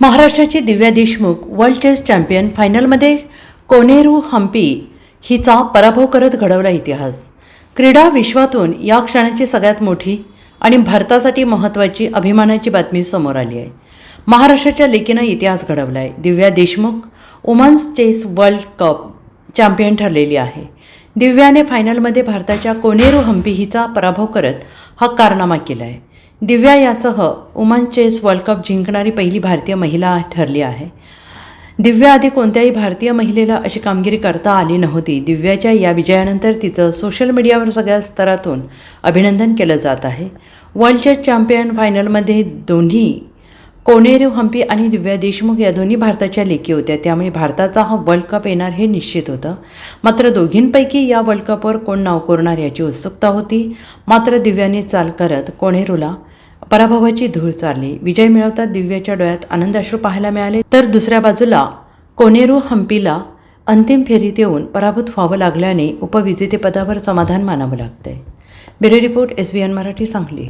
महाराष्ट्राची Divya Deshmukh world chess champion फायनलमध्ये कोनेरू हम्पी हिचा पराभव करत घडवला इतिहास. क्रीडा विश्वातून या क्षणाची सगळ्यात मोठी आणि भारतासाठी महत्त्वाची अभिमानाची बातमी समोर आली आहे. महाराष्ट्राच्या लेकीनं इतिहास घडवला आहे Divya Deshmukh women's chess world cup champion ठरलेली आहे. दिव्याने फायनलमध्ये भारताच्या कोनेरू हम्पी हिचा पराभव करत हा कारनामा केला आहे दिव्या यासह वुमन चेस वर्ल्ड कप जिंकणारी पहिली भारतीय महिला ठरली आहे. दिव्या आधी कोणत्याही भारतीय महिलेला अशी कामगिरी करता आली नव्हती. दिव्याच्या या विजयानंतर तिचं सोशल मीडियावर सगळ्या स्तरातून अभिनंदन केलं जात आहे. वर्ल्ड चेस चॅम्पियन फायनलमध्ये दोन्ही कोनेरू हम्पी आणि दिव्या देशमुख या दोन्ही भारताच्या लेकी होत्या. त्यामुळे भारताचा हा वर्ल्ड कप येणार हे निश्चित होतं. मात्र दोघींपैकी या वर्ल्ड कपवर कोण नाव कोरणार याची उत्सुकता होती. मात्र दिव्याने चाल करत कोनेरूला पराभवाची धूळ चारली. विजय मिळवता दिव्याच्या डोळ्यात आनंदाश्रू पाहायला मिळाले. तर दुसऱ्या बाजूला कोनेरू हम्पीला अंतिम फेरीत येऊन पराभूत व्हावं लागल्याने उपविजेतेपदावर समाधान मानावं लागतंय. Bureau report S B N Marathi Sangli.